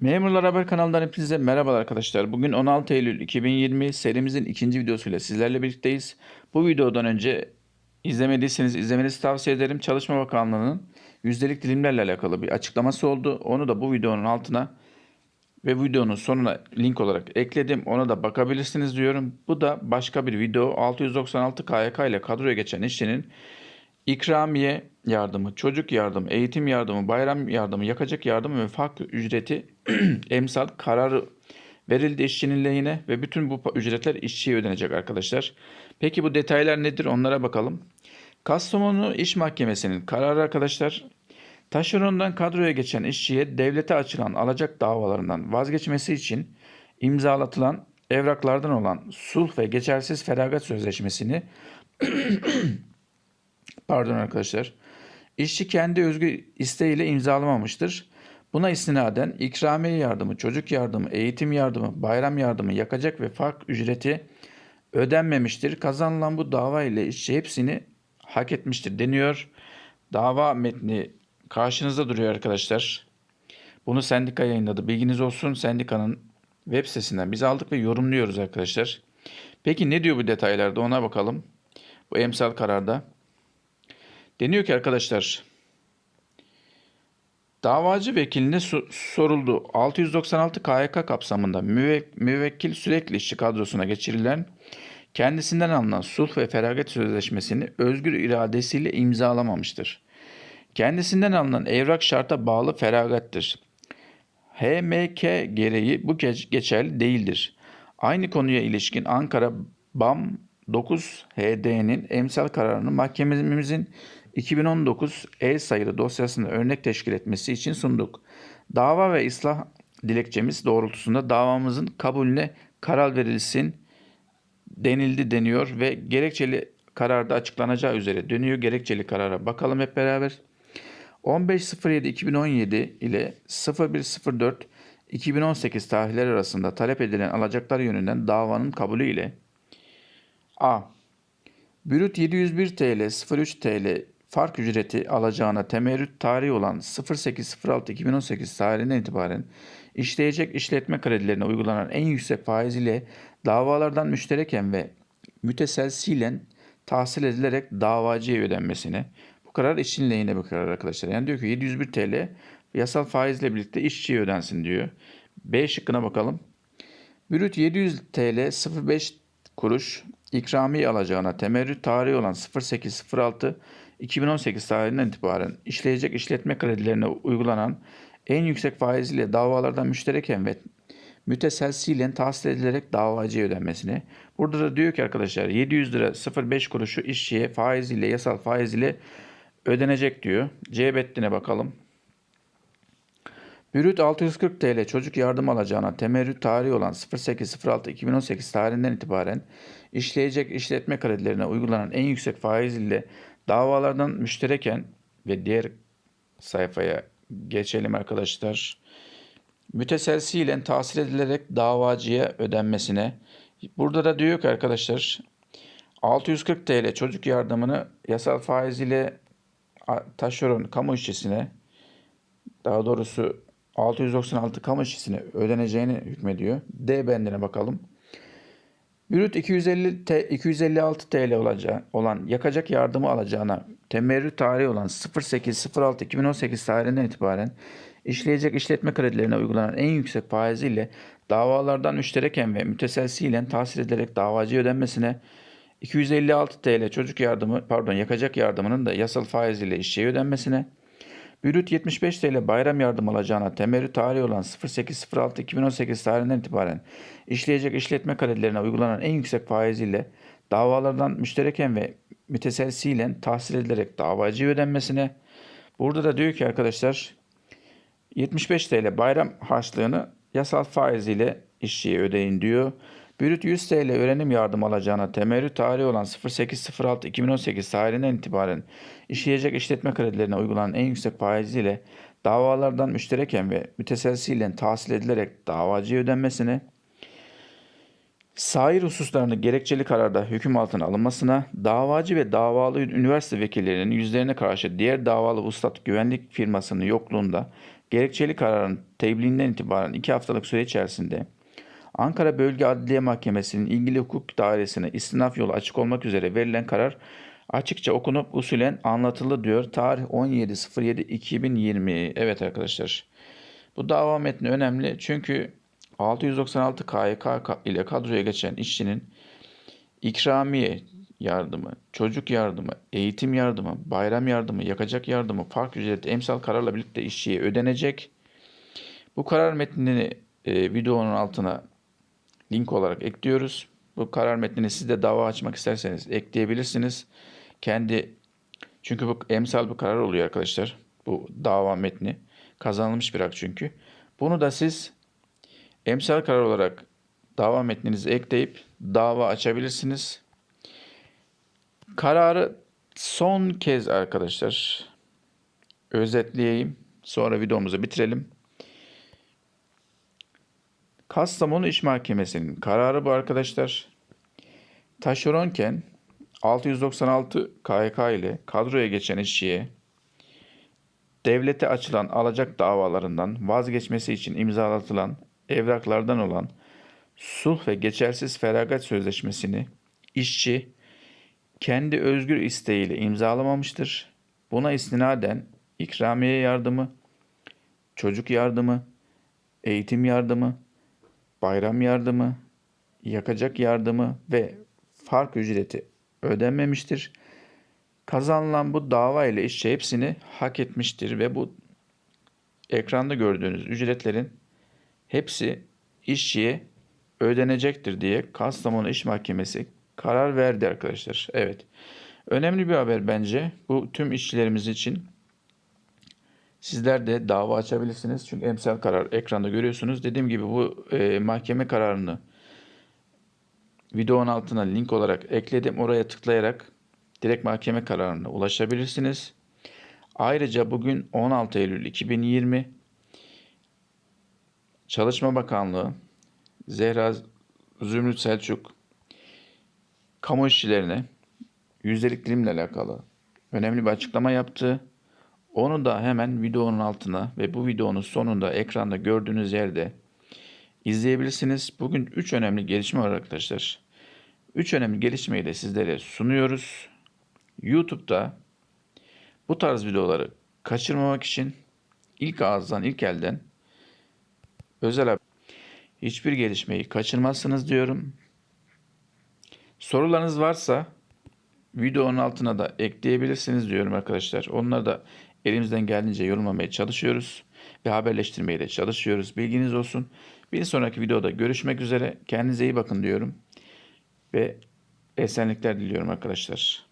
Memurlar Haber kanalından hepinize merhabalar arkadaşlar. Bugün 16 Eylül 2020 serimizin ikinci videosuyla sizlerle birlikteyiz. Bu videodan önce izlemediyseniz izlemenizi tavsiye ederim. Çalışma Bakanlığı'nın yüzdelik dilimlerle alakalı bir açıklaması oldu. Onu da bu videonun altına ve videonun sonuna link olarak ekledim. Ona da bakabilirsiniz diyorum. Bu da başka bir video. 696 KYK ile kadroya geçen işçinin İkramiye yardımı, çocuk yardımı, eğitim yardımı, bayram yardımı, yakacak yardımı ve farklı ücreti emsal kararı verildi işçinin lehine ve bütün bu ücretler işçiye ödenecek arkadaşlar. Peki bu detaylar nedir onlara bakalım. Kastamonu İş Mahkemesi'nin kararı arkadaşlar taşerondan kadroya geçen işçiye devlete açılan alacak davalarından vazgeçmesi için imzalatılan evraklardan olan sulh ve geçersiz feragat sözleşmesini Pardon arkadaşlar. İşçi kendi özgü isteğiyle imzalamamıştır. Buna istinaden ikramiye yardımı, çocuk yardımı, eğitim yardımı, bayram yardımı, yakacak ve fark ücreti ödenmemiştir. Kazanılan bu dava ile işçi hepsini hak etmiştir deniyor. Dava metni karşınızda duruyor arkadaşlar. Bunu sendika yayınladı. Bilginiz olsun sendikanın web sitesinden biz aldık ve yorumluyoruz arkadaşlar. Peki ne diyor bu detaylarda ona bakalım. Bu emsal kararda. Deniyor ki arkadaşlar davacı vekiline soruldu. 696 KYK kapsamında müve- müvekkil sürekli işçi kadrosuna geçirilen kendisinden alınan sulh ve feragat sözleşmesini özgür iradesiyle imzalamamıştır. Kendisinden alınan evrak şarta bağlı feragattır. HMK gereği bu ge- geçerli değildir. Aynı konuya ilişkin Ankara BAM 9 HD'nin emsal kararını mahkememizin 2019 el sayılı dosyasında örnek teşkil etmesi için sunduk. Dava ve ıslah dilekçemiz doğrultusunda davamızın kabulüne karar verilsin denildi deniyor ve gerekçeli kararda açıklanacağı üzere dönüyor gerekçeli karara bakalım hep beraber. 15.07.2017 ile 01.04.2018 tarihleri arasında talep edilen alacaklar yönünden davanın kabulü ile A. Brüt 701 TL 03 TL fark ücreti alacağına temerrüt tarihi olan 08.06.2018 tarihinden itibaren işleyecek işletme kredilerine uygulanan en yüksek faiz ile davalardan müştereken ve müteselsilen tahsil edilerek davacıya ödenmesine. Bu karar işçinin lehine bir karar arkadaşlar. Yani diyor ki 701 TL yasal faizle birlikte işçiye ödensin diyor. B şıkkına bakalım. Brüt 700 TL 05 kuruş ikramiye alacağına temerrüt tarihi olan 0806 2018 tarihinden itibaren işleyecek işletme kredilerine uygulanan en yüksek faiz ile davalardan müştereken ve müteselsilen tahsil edilerek davacıya ödenmesini. Burada da diyor ki arkadaşlar 700 lira 05 kuruşu işçiye faiz ile yasal faiz ile ödenecek diyor. C bakalım. Brüt 640 TL çocuk yardım alacağına temerrüt tarihi olan 08.06.2018 tarihinden itibaren işleyecek işletme kredilerine uygulanan en yüksek faiz ile davalardan müştereken ve diğer sayfaya geçelim arkadaşlar. Müteselsilen tahsil edilerek davacıya ödenmesine. Burada da diyor ki arkadaşlar 640 TL çocuk yardımını yasal faiz ile a- taşeron kamu işçisine daha doğrusu 696 kamu işçisine ödeneceğini hükmediyor. D bendine bakalım. Brüt 250 T, 256 TL olacağı, olan yakacak yardımı alacağına temerrüt tarihi olan 08.06.2018 tarihinden itibaren işleyecek işletme kredilerine uygulanan en yüksek faiziyle davalardan müştereken ve müteselsilen tahsil edilerek davacıya ödenmesine 256 TL çocuk yardımı pardon yakacak yardımının da yasal faiziyle işçiye ödenmesine Brüt 75 TL bayram yardım alacağına temerrüt tarihi olan 08.06.2018 tarihinden itibaren işleyecek işletme kredilerine uygulanan en yüksek faiz ile davalardan müştereken ve müteselsilen tahsil edilerek davacıya ödenmesine. Burada da diyor ki arkadaşlar 75 TL bayram harçlığını yasal faiz ile işçiye ödeyin diyor. Brüt 100 TL öğrenim yardım alacağına temerrüt tarihi olan 08.06.2018 tarihinden itibaren işleyecek işletme kredilerine uygulanan en yüksek faiz ile davalardan müştereken ve müteselsilen tahsil edilerek davacıya ödenmesine, sair hususlarını gerekçeli kararda hüküm altına alınmasına, davacı ve davalı üniversite vekillerinin yüzlerine karşı diğer davalı vuslat güvenlik firmasının yokluğunda gerekçeli kararın tebliğinden itibaren 2 haftalık süre içerisinde Ankara Bölge Adliye Mahkemesi'nin ilgili hukuk dairesine istinaf yolu açık olmak üzere verilen karar açıkça okunup usulen anlatıldı diyor. Tarih 17.07.2020. Evet arkadaşlar. Bu dava metni önemli çünkü 696 KYK ile kadroya geçen işçinin ikramiye yardımı, çocuk yardımı, eğitim yardımı, bayram yardımı, yakacak yardımı, fark ücreti emsal kararla birlikte işçiye ödenecek. Bu karar metnini e, videonun altına link olarak ekliyoruz. Bu karar metnini siz de dava açmak isterseniz ekleyebilirsiniz. Kendi çünkü bu emsal bir karar oluyor arkadaşlar. Bu dava metni kazanılmış bir hak çünkü. Bunu da siz emsal karar olarak dava metninizi ekleyip dava açabilirsiniz. Kararı son kez arkadaşlar özetleyeyim. Sonra videomuzu bitirelim. Kastamonu İş Mahkemesi'nin kararı bu arkadaşlar. Taşeronken 696 KYK ile kadroya geçen işçiye devlete açılan alacak davalarından vazgeçmesi için imzalatılan evraklardan olan sulh ve geçersiz feragat sözleşmesini işçi kendi özgür isteğiyle imzalamamıştır. Buna istinaden ikramiye yardımı, çocuk yardımı, eğitim yardımı, bayram yardımı, yakacak yardımı ve fark ücreti ödenmemiştir. Kazanılan bu dava ile işçi hepsini hak etmiştir ve bu ekranda gördüğünüz ücretlerin hepsi işçiye ödenecektir diye Kastamonu İş Mahkemesi karar verdi arkadaşlar. Evet. Önemli bir haber bence. Bu tüm işçilerimiz için. Sizler de dava açabilirsiniz. Çünkü emsal karar ekranda görüyorsunuz. Dediğim gibi bu e, mahkeme kararını videonun altına link olarak ekledim. Oraya tıklayarak direkt mahkeme kararına ulaşabilirsiniz. Ayrıca bugün 16 Eylül 2020 Çalışma Bakanlığı Zehra Zümrüt Selçuk kamu işçilerine yüzdelik dilimle alakalı önemli bir açıklama yaptı. Onu da hemen videonun altına ve bu videonun sonunda ekranda gördüğünüz yerde izleyebilirsiniz. Bugün 3 önemli gelişme var arkadaşlar. 3 önemli gelişmeyi de sizlere sunuyoruz. YouTube'da bu tarz videoları kaçırmamak için ilk ağızdan ilk elden özel hiçbir gelişmeyi kaçırmazsınız diyorum. Sorularınız varsa videonun altına da ekleyebilirsiniz diyorum arkadaşlar. Onları da elimizden geldiğince yorumlamaya çalışıyoruz ve haberleştirmeye de çalışıyoruz. Bilginiz olsun. Bir sonraki videoda görüşmek üzere. Kendinize iyi bakın diyorum ve esenlikler diliyorum arkadaşlar.